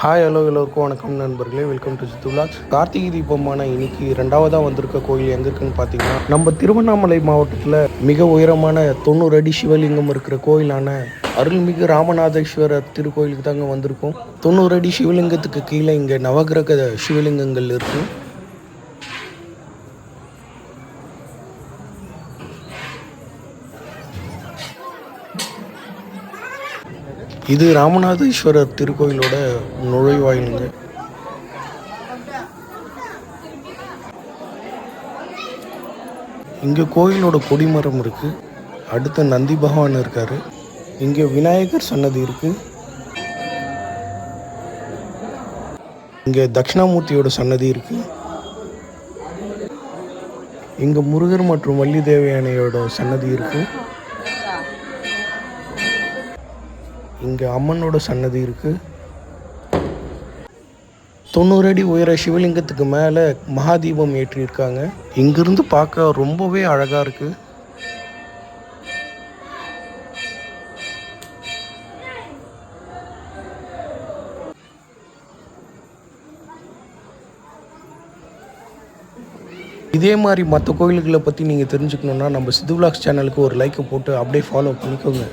Hi hello எல்லோருக்கும் வணக்கம் நண்பர்களே. வெல்கம் டு சித்து கார்த்திகை தீபமான இன்னைக்கு ரெண்டாவதாக வந்திருக்க கோயில் எங்கே இருக்குன்னு பார்த்தீங்கன்னா நம்ம திருவண்ணாமலை மாவட்டத்தில் மிக உயரமான தொண்ணூறு அடி சிவலிங்கம் இருக்கிற கோயிலான அருள்மிகு ராமநாதேஸ்வரர் திருக்கோயிலுக்கு தாங்க வந்திருக்கோம். தொண்ணூறு அடி சிவலிங்கத்துக்கு கீழே இங்கே நவகிரக சிவலிங்கங்கள் இருக்குது இது ராமநாதேஸ்வரர் திருக்கோயிலோட நுழைவாயிலுங்க. இங்கே கோயிலோட கொடிமரம் இருக்குது அடுத்து நந்தி பகவான் இருக்கார். இங்கே விநாயகர் சன்னதி இருக்குது இங்கே தட்சிணாமூர்த்தியோட சன்னதி இருக்குது இங்கே முருகர் மற்றும் வள்ளி தேவயானையோட சன்னதி இருக்குது இங்கே அம்மனோட சன்னதி இருக்குது தொண்ணூறு அடி உயர சிவலிங்கத்துக்கு மேலே மகாதீபம் ஏற்றியிருக்காங்க. இங்கிருந்து பார்க்க ரொம்பவே அழகாக இருக்குது இதே மாதிரி மற்ற கோயில்களை பற்றி நீங்கள் தெரிஞ்சுக்கணுன்னா நம்ம சித்து விலாக்ஸ் சேனலுக்கு ஒரு லைக்கை போட்டு அப்படியே ஃபாலோ பண்ணிக்கோங்க.